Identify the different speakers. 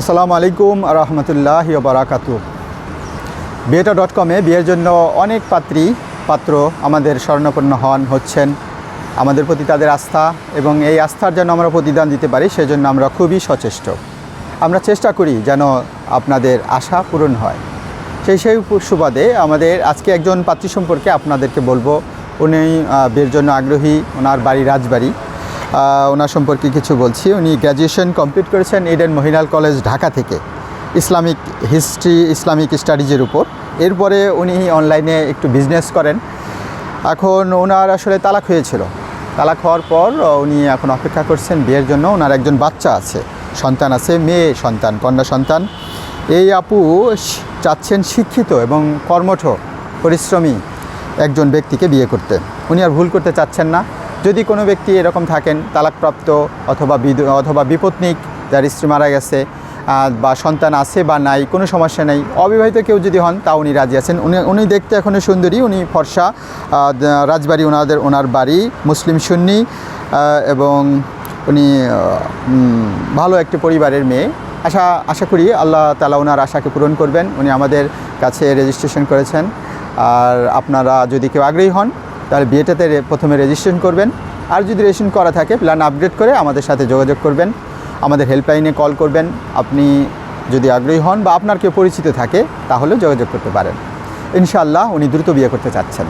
Speaker 1: আসসালামু আলাইকুম রহমতুল্লাহ বারাকাতু বিয়েটা ডট কমে বিয়ের জন্য অনেক পাত্রী, পাত্র আমাদের স্বর্ণপন্ন হন, হচ্ছেন। আমাদের প্রতি তাদের আস্থা এবং এই আস্থার যেন আমরা প্রতিদান দিতে পারি, সেজন্য আমরা খুবই সচেষ্ট। আমরা চেষ্টা করি যেন আপনাদের আশা পূরণ হয়। সেই সেই সুবাদে আমাদের আজকে একজন পাত্রী সম্পর্কে আপনাদেরকে বলব। উনি বিয়ের জন্য আগ্রহী, ওনার বাড়ি রাজবাড়ি। ওনার সম্পর্কে কিছু বলছি। উনি গ্র্যাজুয়েশন কমপ্লিট করেছেন ইডেন মহিলাল কলেজ ঢাকা থেকে। ইসলামিক হিস্ট্রি ইসলামিক স্টাডিজের উপর। এরপরে উনি অনলাইনে একটু বিজনেস করেন। এখন ওনার আসলে তালাক হয়েছিল। তালাক হওয়ার পর উনি এখন অপেক্ষা করছেন বিয়ের জন্য। ওনার একজন বাচ্চা আছে। সন্তান আছে, মেয়ে সন্তান, কন্যা সন্তান। এই আপু চাচ্ছেন শিক্ষিত এবং কর্মঠ, পরিশ্রমী একজন ব্যক্তিকে বিয়ে করতে। উনি আর ভুল করতে চাচ্ছেন না। যদি কোনো ব্যক্তি এরকম থাকেন, তালাকপ্রাপ্ত অথবা অথবা বিপত্নিক, যার স্ত্রী মারা গেছে বা সন্তান আছে বা নাই, কোনো সমস্যা নেই, অবিবাহিত কেউ যদি হন তা উনি রাজি আছেন। উনি উনি দেখতে এখনও সুন্দরী, উনি ফর্সা রাজবাড়ি ওনাদের ওনার বাড়ি, মুসলিম সুন্নি এবং উনি ভালো একটি পরিবারের মেয়ে। আশা আশা করি আল্লাহ তালা ওনার আশাকে পূরণ করবেন। উনি আমাদের কাছে রেজিস্ট্রেশন করেছেন। আর আপনারা যদি কেউ আগ্রহী হন তাহলে বিয়েটাতে প্রথমে রেজিস্ট্রেশন করবেন। আর যদি রেজিস্ট্রেশন করা থাকে প্ল্যান আপডেট করে আমাদের সাথে যোগাযোগ করবেন। আমাদের হেল্পলাইনে কল করবেন। আপনি যদি আগ্রহী হন বা আপনার কেউ পরিচিত থাকে তাহলে যোগাযোগ করতে পারেন। ইনশাআল্লাহ উনি দ্রুত বিয়ে করতে চাচ্ছেন।